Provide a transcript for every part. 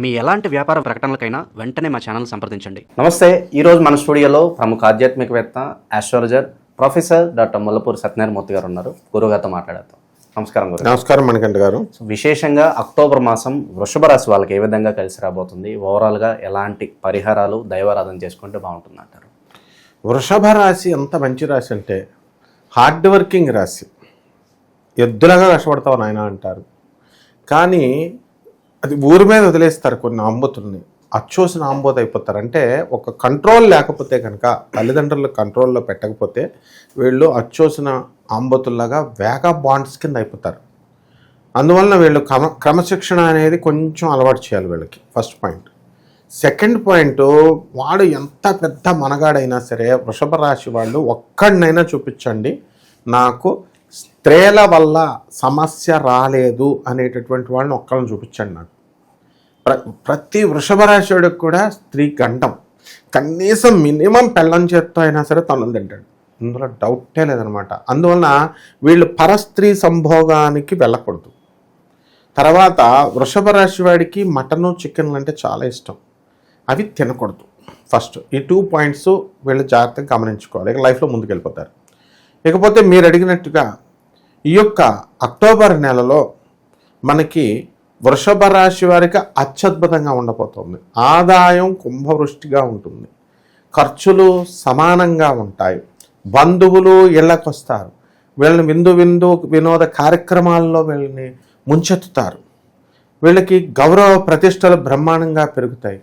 మీ ఎలాంటి వ్యాపార ప్రకటనలకైనా వెంటనే మా ఛానల్ సంప్రదించండి. నమస్తే ఈరోజు మన స్టూడియోలో ప్రముఖ ఆధ్యాత్మికవేత్త astrologer professor doctor Mullapuri Satyanarayanamurthy garu ఉన్నారు. గురుగారితో మాట్లాడతాం నమస్కారం గురు నమస్కారం మణికంఠ గారు. విశేషంగా అక్టోబర్ మాసం వృషభ రాశి వాళ్ళకి ఏ విధంగా కలిసి రాబోతుంది? ఓవరాల్గా ఎలాంటి పరిహారాలు దైవారాధన చేసుకుంటే బాగుంటుంది అంటారు? వృషభ రాశి ఎంత మంచి రాశి అంటే హార్డ్ వర్కింగ్ రాశి. ఎద్దులాగా కష్టపడతావు నాయన అంటారు. కానీ అది ఊరి మీద వదిలేస్తారు కొన్ని ఆంబోతుల్ని. అచ్చోసిన ఆంబోత్ అయిపోతారు. అంటే ఒక కంట్రోల్ లేకపోతే కనుక తల్లిదండ్రులు కంట్రోల్లో పెట్టకపోతే వీళ్ళు అచ్చోసిన ఆంబోతుల్లాగా వేగా బాండ్స్ కింద అయిపోతారు. అందువలన వీళ్ళు క్రమ క్రమశిక్షణ అనేది కొంచెం అలవాటు చేయాలి వీళ్ళకి. ఫస్ట్ పాయింట్ సెకండ్ పాయింట్ వాడు ఎంత పెద్ద మనగాడైనా సరే వృషభ రాశి వాళ్ళు ఒక్కడినైనా చూపించండి. నాకు స్త్రీల వల్ల సమస్య రాలేదు అనేటటువంటి వాళ్ళని ఒక్కళ్ళని చూపించండి నాకు. ప్ర ప్రతి వృషభ రాశివాడికి కూడా స్త్రీ గండం. కనీసం మినిమం పెళ్ళం చేత్తో అయినా సరే తనులు తింటాడు. ఇందులో డౌటే లేదనమాట. అందువలన వీళ్ళు పరస్త్రీ సంభోగానికి వెళ్ళకూడదు. తర్వాత వృషభ రాశి వాడికి మటను చికెన్ అంటే చాలా ఇష్టం. అవి తినకూడదు. ఫస్ట్ ఈ టూ పాయింట్స్ వీళ్ళు జాగ్రత్తగా గమనించుకోవాలి. ఇక లైఫ్లో ముందుకు వెళ్ళిపోతారు ఇకపోతే మీరు అడిగినట్టుగా ఈ యొక్క అక్టోబర్ నెలలో మనకి వృషభ రాశి వారికి అత్యద్భుతంగా ఉండబోతుంది. ఆదాయం కుంభవృష్టిగా ఉంటుంది. ఖర్చులు సమానంగా ఉంటాయి. బంధువులు ఇళ్ళకు వస్తారు వీళ్ళని విందు విందు వినోద కార్యక్రమాల్లో వీళ్ళని ముంచెత్తుతారు. వీళ్ళకి గౌరవ ప్రతిష్టలు బ్రహ్మాండంగా పెరుగుతాయి.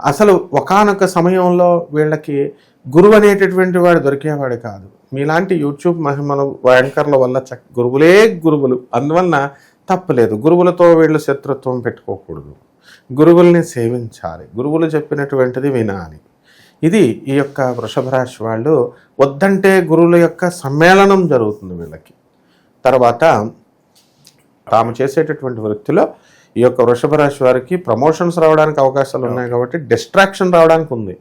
అసలు ఒకానొక సమయంలో వీళ్ళకి గురువు అనేటటువంటి వాడు దొరికేవాడు కాదు. మీలాంటి యూట్యూబ్ మహిమలు యాంకర్ల వల్ల చక్ గురువులే గురువులు. అందువలన తప్పలేదు. గురువులతో వీళ్ళు శత్రుత్వం పెట్టుకోకూడదు. గురువుల్ని సేవించాలి. గురువులు చెప్పినటువంటిది వినాలి. ఇది ఈ యొక్క వృషభ రాశి వాళ్ళు వద్దంటే గురువుల యొక్క సమ్మేళనం జరుగుతుంది వీళ్ళకి. తర్వాత తాము చేసేటటువంటి వృత్తిలో ఈ యొక్క వృషభ రాశి వారికి ప్రమోషన్స్ రావడానికి అవకాశాలు ఉన్నాయి కాబట్టి డిస్ట్రాక్షన్ రావడానికి ఉంది.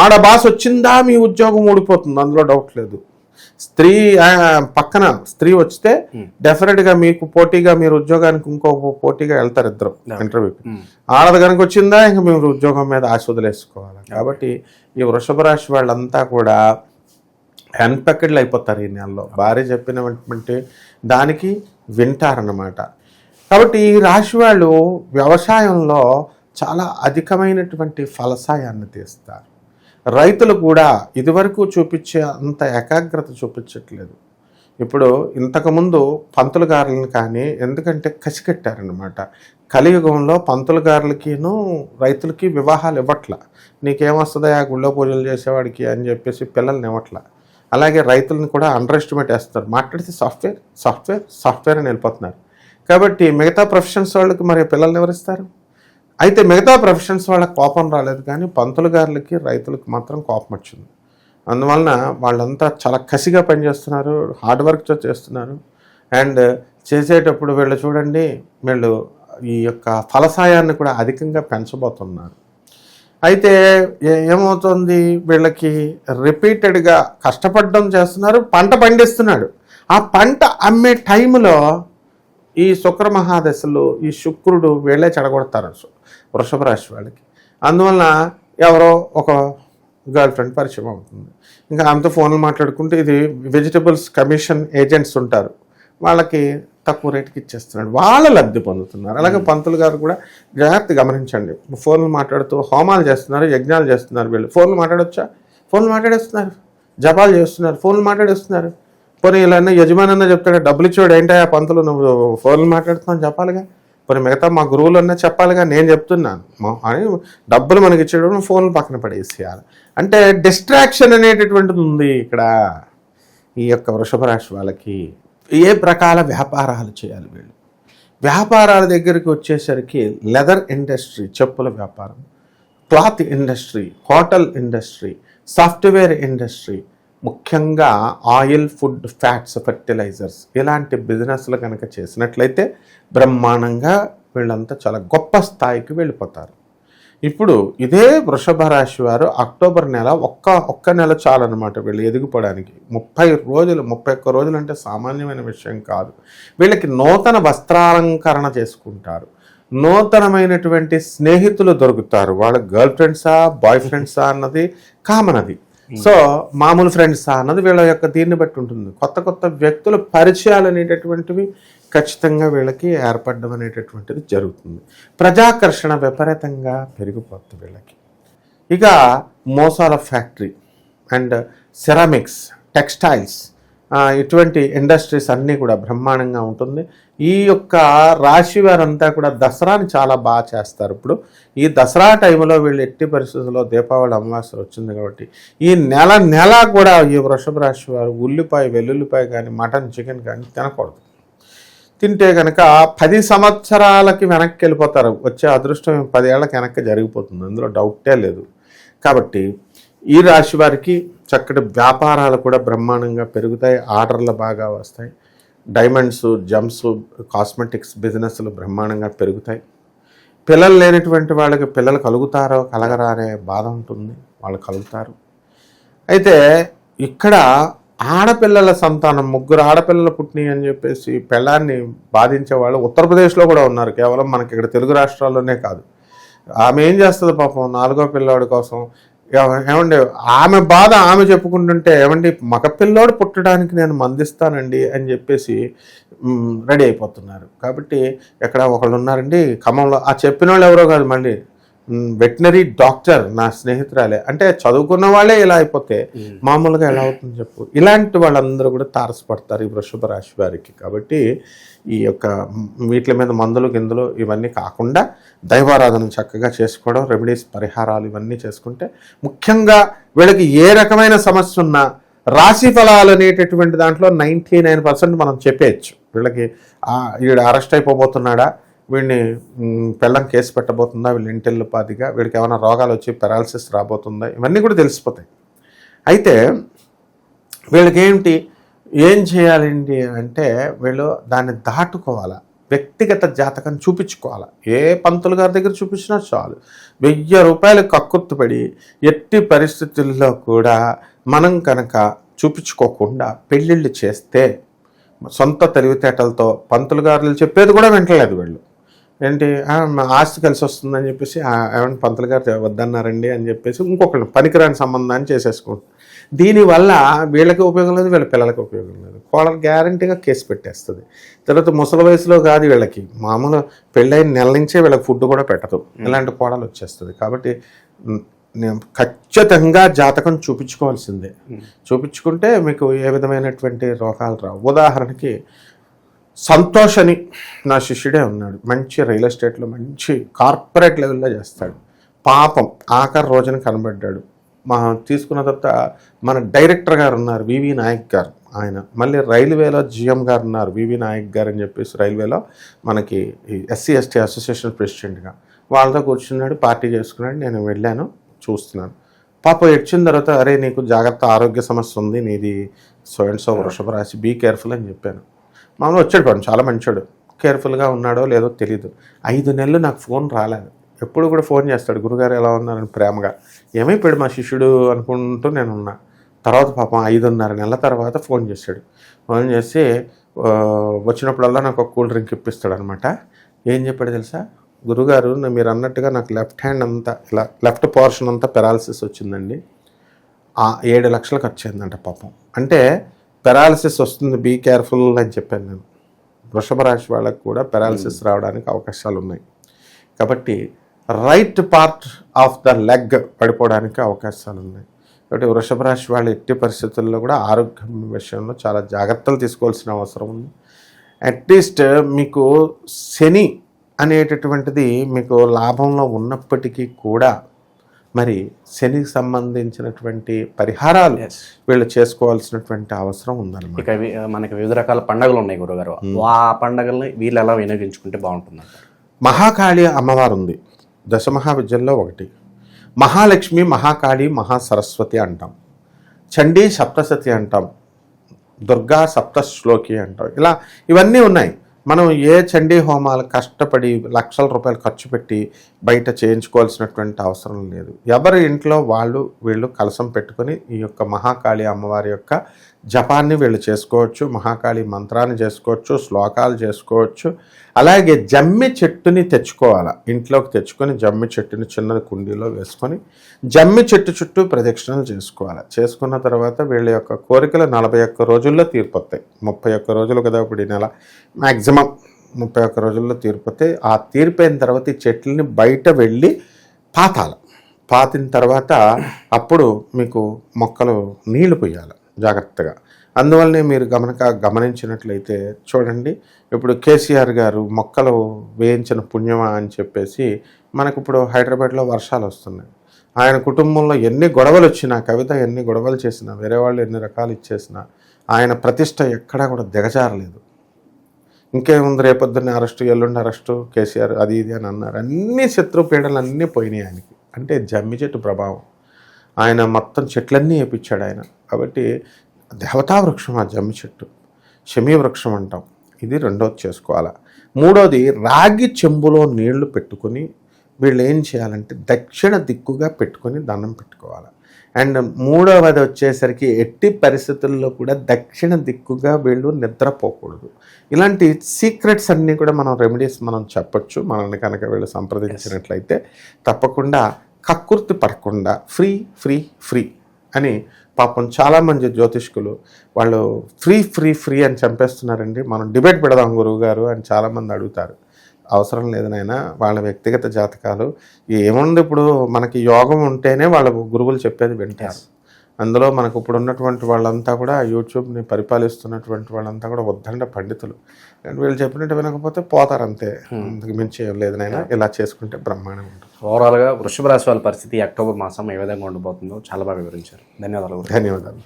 ఆడ బాస్ వచ్చిందా? మీ ఉద్యోగం ఊడిపోతుంది. అందులో డౌట్ లేదు. స్త్రీ పక్కన స్త్రీ వస్తే డెఫినెట్గా మీకు పోటీగా మీరు ఉద్యోగానికి ఇంకో పోటీగా వెళ్తారు ఇద్దరు ఇంటర్వ్యూకి ఆడది కనుక వచ్చిందా ఇంకా మీరు ఉద్యోగం మీద ఆశ వదిలేసుకోవాలి కాబట్టి ఈ వృషభ రాశి వాళ్ళంతా కూడా అన్పెక్డ్లు అయిపోతారు ఈ నెలలో. భార్య చెప్పినటువంటి దానికి వింటారన్నమాట. కాబట్టి ఈ రాశి వాళ్ళు వ్యవసాయంలో చాలా అధికమైనటువంటి ఫలసాయాన్ని తీస్తారు. రైతులు కూడా ఇదివరకు చూపించే అంత ఏకాగ్రత చూపించట్లేదు. ఇప్పుడు ఇంతకుముందు పంతులు గారులను కానీ ఎందుకంటే కసికట్టారనమాట కలియుగంలో పంతులుగారులకిను రైతులకి వివాహాలు ఇవ్వట్ల. నీకేమొస్తుందా ఆ గుళ్ళో పూజలు చేసేవాడికి అని చెప్పేసి పిల్లల్ని ఇవ్వట్ల. అలాగే రైతులను కూడా అండర్ ఎస్టిమేట్ వేస్తారు మాట్లాడితే సాఫ్ట్వేర్ సాఫ్ట్వేర్ సాఫ్ట్వేర్ అని వెళ్ళిపోతున్నారు. కాబట్టి మిగతా ప్రొఫెషన్స్ వాళ్ళకి మరి పిల్లల్ని ఎవరిస్తారు? అయితే మిగతా ప్రొఫెషన్స్ వాళ్ళకి కోపం రాలేదు కానీ పంతులు గారులకి రైతులకు మాత్రం కోపం వచ్చింది. అందువలన వాళ్ళంతా చాలా కసిగా పనిచేస్తున్నారు హార్డ్ వర్క్తో చేస్తున్నారు. అండ్ చేసేటప్పుడు వీళ్ళు చూడండి వీళ్ళు ఈ యొక్క ఫలసాయాన్ని కూడా అధికంగా పెంచబోతున్నారు. అయితే ఏమవుతుంది? వీళ్ళకి రిపీటెడ్గా కష్టపడడం చేస్తున్నారు పంట పండిస్తున్నాడు. ఆ పంట అమ్మే టైంలో ఈ శుక్ర మహాదశలు ఈ శుక్రుడు వీళ్ళే చెడగొడతారు. వృషభ రాశి వాళ్ళకి. అందువలన ఎవరో ఒక గర్ల్ ఫ్రెండ్ పరిచయం అవుతుంది. ఇంకా ఆమెతో ఫోన్లు మాట్లాడుకుంటే ఇది వెజిటబుల్స్ కమిషన్ ఏజెంట్స్ ఉంటారు. వాళ్ళకి తక్కువ రేటుకి ఇచ్చేస్తున్నాడు. వాళ్ళు లబ్ధి పొందుతున్నారు. అలాగే పంతులు గారు కూడా జాగ్రత్త గమనించండి. ఫోన్లు మాట్లాడుతూ హోమాలు చేస్తున్నారు యజ్ఞాలు చేస్తున్నారు వీళ్ళు. ఫోన్లు మాట్లాడొచ్చా? ఫోన్లు మాట్లాడేస్తున్నారు. జపాలు చేస్తున్నారు. ఫోన్లు మాట్లాడేస్తున్నారు. పోనీ ఇలా యజమాని అన్న చెప్తాడు డబ్బులు ఇచ్చాడు ఏంటా పంతులు నువ్వు ఫోన్లు మాట్లాడుతున్నావు చెప్పాలిగా. పోనీ మిగతా మా గురువులు అన్నా చెప్పాలిగా నేను చెప్తున్నాను. అని డబ్బులు మనకి ఇచ్చేటప్పుడు ఫోన్లు పక్కన పడేసేయాలి. అంటే డిస్ట్రాక్షన్ అనేటటువంటిది ఉంది ఇక్కడ. ఈ యొక్క వృషభ రాశి వాళ్ళకి ఏ ప్రకార వ్యాపారాలు చేయాలి వీళ్ళు? వ్యాపారాల దగ్గరికి వచ్చేసరికి లెదర్ ఇండస్ట్రీ చెప్పుల వ్యాపారం cloth industry hotel industry software industry ముఖ్యంగా ఆయిల్ ఫుడ్ ఫ్యాట్స్ ఫెర్టిలైజర్స్ ఇలాంటి బిజినెస్లు కనుక చేసినట్లయితే బ్రహ్మాండంగా వీళ్ళంతా చాలా గొప్ప స్థాయికి వెళ్ళిపోతారు. ఇప్పుడు ఇదే వృషభ రాశి వారు అక్టోబర్ నెల ఒక్క ఒక్క నెల చాలన్నమాట వీళ్ళు ఎదిగిపోవడానికి ముప్పై రోజులు ముప్పై ఒక్క రోజులు అంటే సామాన్యమైన విషయం కాదు. వీళ్ళకి నూతన వస్త్రాలంకరణ చేసుకుంటారు. నూతనమైనటువంటి స్నేహితులు దొరుకుతారు. వాళ్ళ గర్ల్ ఫ్రెండ్సా బాయ్ ఫ్రెండ్సా అన్నది కామన్ అది. సో మామూలు ఫ్రెండ్స్ అన్నది వీళ్ళ యొక్క దీన్ని బట్టి ఉంటుంది. కొత్త కొత్త వ్యక్తుల పరిచయాలు అనేటటువంటివి ఖచ్చితంగా వీళ్ళకి ఏర్పడడం అనేటటువంటిది జరుగుతుంది. ప్రజాకర్షణ విపరీతంగా పెరిగిపోతుంది వీళ్ళకి. ఇక మోసాల ఫ్యాక్టరీ అండ్ సెరామిక్స్ టెక్స్టైల్స్ ఇటువంటి ఇండస్ట్రీస్ అన్నీ కూడా బ్రహ్మాండంగా ఉంటుంది. ఈ యొక్క రాశి వారంతా కూడా దసరాని చాలా బాగా చేస్తారు. ఇప్పుడు ఈ దసరా టైంలో వీళ్ళు ఎట్టి పరిస్థితుల్లో దీపావళి అమావాస్య వచ్చింది కాబట్టి ఈ నెల నెల కూడా ఈ వృషభ రాశి వారు ఉల్లిపాయ వెల్లుల్లిపాయ కానీ మటన్ చికెన్ కానీ తినకూడదు. తింటే కనుక పది సంవత్సరాలకి వెనక్కి వెళ్ళిపోతారు. వచ్చే అదృష్టం పదేళ్ళకి వెనక్కి జరిగిపోతుంది. అందులో డౌటే లేదు. కాబట్టి ఈ రాశి వారికి చక్కటి వ్యాపారాలు కూడా బ్రహ్మాండంగా పెరుగుతాయి ఆర్డర్లు బాగా వస్తాయి. డైమండ్స్ జమ్స్ కాస్మెటిక్స్ బిజినెస్లు బ్రహ్మాండంగా పెరుగుతాయి. పిల్లలు లేనటువంటి వాళ్ళకి పిల్లలు కలుగుతారో కలగరా అనే బాధ ఉంటుంది వాళ్ళు కలుగుతారు. అయితే ఇక్కడ ఆడపిల్లల సంతానం ముగ్గురు ఆడపిల్లలు పుట్టినాయి అని చెప్పేసి పెళ్ళాన్ని బాధించే వాళ్ళు ఉత్తరప్రదేశ్లో కూడా ఉన్నారు. కేవలం మనకి ఇక్కడ తెలుగు రాష్ట్రాల్లోనే కాదు. ఆమె ఏం చేస్తుంది పాపం? నాలుగో పిల్లోడి కోసం ఏమండి ఆమె బాధ ఆమె చెప్పుకుంటుంటే ఏమండి మగ పిల్లోడు పుట్టడానికి నేను మందిస్తానండి అని చెప్పేసి రెడీ అయిపోతున్నారు. కాబట్టి ఎక్కడ ఒకళ్ళు ఉన్నారండి ఖమ్మంలో ఆ చెప్పిన వాళ్ళు ఎవరో కాదు మళ్ళీ. వెటనరీ డాక్టర్ నా స్నేహితురాలే. అంటే చదువుకున్న వాళ్ళే ఇలా అయిపోతే మామూలుగా ఎలా అవుతుంది చెప్పు? ఇలాంటి వాళ్ళందరూ కూడా తారసపడతారు ఈ వృషభ రాశి వారికి. కాబట్టి ఈ యొక్క వీటి మీద మందులు గిందులు ఇవన్నీ కాకుండా దైవారాధన చక్కగా చేసుకోవడం రెమెడీస్ పరిహారాలు ఇవన్నీ చేసుకుంటే ముఖ్యంగా వీళ్ళకి ఏ రకమైన సమస్య ఉన్నా రాశి ఫలాలు అనేటటువంటి దాంట్లో నైంటీ నైన్ పర్సెంట్ మనం చెప్పేయచ్చు. వీళ్ళకి వీడు అరెస్ట్ అయిపోబోతున్నాడా? వీడిని పెళ్ళం కేసు పెట్టబోతుందా? వీళ్ళు ఇంటిల్లు పాతిగా వీడికి ఏమైనా రోగాలు వచ్చి పెరాలసిస్ రాబోతుందా? ఇవన్నీ కూడా తెలిసిపోతాయి. అయితే వీళ్ళకేంటి? ఏం చేయాలండి అంటే వీళ్ళు దాన్ని దాటుకోవాలా. వ్యక్తిగత జాతకం చూపించుకోవాలి. ఏ పంతులు గారి దగ్గర చూపించినా చాలు. వెయ్యి రూపాయలు కక్కుర్తుపడి ఎట్టి పరిస్థితుల్లో కూడా మనం కనుక చూపించుకోకుండా పెళ్ళిళ్ళు చేస్తే సొంత తెలివితేటలతో పంతులు గారులు చెప్పేది కూడా వింటలేదు వీళ్ళు. ఏంటి? "ఆ, మా ఆస్తి కలిసి వస్తుందని చెప్పేసి "ఆ, ఏమంటే పంతులు గారు వద్దన్నారండి అని చెప్పేసి ఇంకొకళ్ళు పనికిరాని సంబంధాన్ని చేసేసుకుంటారు. దీనివల్ల వీళ్ళకి ఉపయోగం లేదు వీళ్ళ పిల్లలకి ఉపయోగం లేదు. కోడలు గ్యారంటీగా కేసు పెట్టేస్తుంది. తర్వాత ముసలి వయసులో కాదు వీళ్ళకి. మామూలు పెళ్ళైన నెల నుంచే వీళ్ళకి ఫుడ్ కూడా పెట్టదు. ఇలాంటి కోడలు వచ్చేస్తుంది. కాబట్టి ఖచ్చితంగా జాతకం చూపించుకోవాల్సిందే. చూపించుకుంటే మీకు ఏ విధమైనటువంటి రోగాలు రావు. ఉదాహరణకి సంతోష్ అని నా శిష్యుడే ఉన్నాడు. మంచి రియల్ ఎస్టేట్లో మంచి కార్పొరేట్ లెవెల్లో చేస్తాడు. పాపం ఆఖరి రోజున కనబడ్డాడు. మా తీసుకున్న తర్వాత మన డైరెక్టర్ గారు ఉన్నారు వివి నాయక్ గారు. ఆయన మళ్ళీ రైల్వేలో జిఎం గారు ఉన్నారు వివి నాయక్ గారు అని చెప్పేసి రైల్వేలో మనకి ఎస్సీ ఎస్టీ అసోసియేషన్ ప్రెసిడెంట్గా వాళ్ళతో కూర్చున్నాడు పార్టీ చేసుకున్నాడు నేను వెళ్ళాను చూస్తున్నాను. పాప వచ్చిన తర్వాత అరే నీకు జాగ్రత్త ఆరోగ్య సమస్య ఉంది నీది సో అండ్ సో వృషభ రాశి బీ కేర్ఫుల్ అని చెప్పాను. మామూలు వచ్చాడు పాపం చాలా మంచోడు. కేర్ఫుల్గా ఉన్నాడో లేదో తెలియదు ఐదు నెలలు నాకు ఫోన్ రాలేదు. ఎప్పుడు కూడా ఫోన్ చేస్తాడు గురుగారు ఎలా ఉన్నారని ప్రేమగా. ఏమైపోయాడు మా శిష్యుడు? అనుకుంటూ నేను ఉన్నా. తర్వాత పాపం ఐదున్నర నెలల తర్వాత ఫోన్ చేశాడు. ఫోన్ చేసి వచ్చినప్పుడల్లా నాకు ఒక కూల్ డ్రింక్ ఇప్పిస్తాడు అనమాట ఏం చెప్పాడు తెలుసా? గురుగారు మీరు అన్నట్టుగా నాకు లెఫ్ట్ హ్యాండ్ అంతా ఇలా లెఫ్ట్ పోర్షన్ అంతా పెరాలసిస్ వచ్చిందండి. ఏడు లక్షలు ఖర్చు అయిందంట పాపం. అంటే పెరాలసిస్ వస్తుంది బీ కేర్ఫుల్ అని చెప్పాను నేను. వృషభ రాశి వాళ్ళకు కూడా పెరాలసిస్ రావడానికి అవకాశాలు ఉన్నాయి. కాబట్టి right part of the leg పడిపోవడానికి అవకాశాలు ఉన్నాయి. కాబట్టి వృషభ రాశి వాళ్ళు ఎట్టి పరిస్థితుల్లో కూడా ఆరోగ్యం విషయంలో చాలా జాగ్రత్తలు తీసుకోవాల్సిన అవసరం ఉంది. అట్లీస్ట్ మీకు శని అనేటటువంటిది మీకు లాభంలో ఉన్నప్పటికీ కూడా మరి శనికి సంబంధించినటువంటి పరిహారాలు. వీళ్ళు చేసుకోవాల్సినటువంటి అవసరం ఉందన్నమాట. ఇక మనకి వివిధ రకాల పండుగలు ఉన్నాయి గురుగారు ఆ పండుగల్ని వీళ్ళు ఎలా వినియోగించుకుంటే బాగుంటుంది మహాకాళి అమ్మవారు ఉంది. దశమహావిద్యల్లో ఒకటి. మహాలక్ష్మి మహాకాళి మహాసరస్వతి అంటాం. చండీ సప్తసతి అంటాం. దుర్గా సప్తశ్లోకి అంటాం. ఇలా ఇవన్నీ ఉన్నాయి. మనం ఏ చండీ హోమాలు కష్టపడి లక్షల రూపాయలు ఖర్చు పెట్టి బయట చేయించుకోవాల్సినటువంటి అవసరం లేదు. ఎవరి ఇంట్లో వాళ్ళు వీళ్ళు కలసం పెట్టుకొని ఈ యొక్క మహాకాళి అమ్మవారి యొక్క జపాన్ని వీళ్ళు చేసుకోవచ్చు మహాకాళి మంత్రాన్ని చేసుకోవచ్చు శ్లోకాలు చేసుకోవచ్చు. అలాగే జమ్మి చెట్టుని తెచ్చుకోవాలి. ఇంట్లోకి తెచ్చుకొని జమ్మి చెట్టుని చిన్న కుండీలో వేసుకొని జమ్మి చెట్టు చుట్టూ ప్రదక్షిణలు చేసుకోవాలి. చేసుకున్న తర్వాత వీళ్ళ యొక్క కోరికలు నలభై ఒక్క రోజుల్లో తీరిపోతాయి. ముప్పై ఒక్క రోజులు కదా ఇప్పుడు ఈ నెల. మ్యాక్సిమం ముప్పై ఒక్క రోజుల్లో తీరిపోతే ఆ తీరిపోయిన తర్వాత ఈ చెట్లని బయట వెళ్ళి పాతాలి పాతిన తర్వాత అప్పుడు మీకు మొక్కలు నీళ్ళు పోయాలి. జాగ్రత్తగా. అందువల్లనే మీరు గమనక గమనించినట్లయితే చూడండి ఇప్పుడు కేసీఆర్ గారు మొక్కలు వేయించిన పుణ్యమా అని చెప్పేసి మనకు ఇప్పుడు హైదరాబాద్లో వర్షాలు వస్తున్నాయి. ఆయన కుటుంబంలో ఎన్ని గొడవలు వచ్చినా కవిత ఎన్ని గొడవలు చేసినా వేరే వాళ్ళు ఎన్ని రకాలు ఇచ్చేసినా ఆయన ప్రతిష్ట ఎక్కడా కూడా దిగజారలేదు. ఇంకేముంది రేపొద్దున్న అరెస్టు ఎల్లుండి అరెస్టు కేసీఆర్ అది ఇది అని అన్నారు. అన్ని శత్రు పీడలు అన్నీ పోయినాయి ఆయనకి. అంటే జమ్మి చెట్టు ప్రభావం. ఆయన మొత్తం చెట్లన్నీ వేపించాడు ఆయన. కాబట్టి దేవతా వృక్షం ఆ జమ్మి చెట్టు. శమీ వృక్షం అంటాం. ఇది రెండోది చేసుకోవాలి. మూడోది రాగి చెంబులో నీళ్ళు పెట్టుకొని వీళ్ళు ఏం చేయాలంటే దక్షిణ దిక్కుగా పెట్టుకొని దండం పెట్టుకోవాలి. అండ్ మూడవది వచ్చేసరికి ఎట్టి పరిస్థితుల్లో కూడా దక్షిణ దిక్కుగా వీళ్ళు నిద్రపోకూడదు. ఇలాంటి సీక్రెట్స్ అన్నీ కూడా మనం రెమెడీస్ మనం చెప్పొచ్చు. మనల్ని కనుక వీళ్ళు సంప్రదించినట్లయితే తప్పకుండా కక్కుర్తి పడకుండా ఫ్రీ ఫ్రీ ఫ్రీ అని పాపం చాలామంది జ్యోతిష్కులు వాళ్ళు ఫ్రీ ఫ్రీ ఫ్రీ అని చంపేస్తున్నారండి. మనం డిబేట్ పెడదాం గురువు గారు అని చాలామంది అడుగుతారు. అవసరం లేదు నాయన వాళ్ళ వ్యక్తిగత జాతకాలు. ఏముంది ఇప్పుడు మనకి యోగం ఉంటేనే వాళ్ళ గురువులు చెప్పేది వింటారు. అందులో మనకు ఇప్పుడు ఉన్నటువంటి వాళ్ళంతా కూడా యూట్యూబ్ని పరిపాలిస్తున్నటువంటి వాళ్ళంతా కూడా ఉద్దండ పండితులు. అండ్ వీళ్ళు చెప్పినట్టు వినకపోతే పోతారు అంతే అందుకు మించి ఏం లేదు నాయన. ఇలా చేసుకుంటే బ్రహ్మాండం ఉంటుంది. ఓవరాల్గా వృషభ రాశి వాళ్ళ పరిస్థితి అక్టోబర్ మాసం ఏ విధంగా ఉండబోతుందో చాలా బాగా వివరించారు. ధన్యవాదాలు. ధన్యవాదాలు.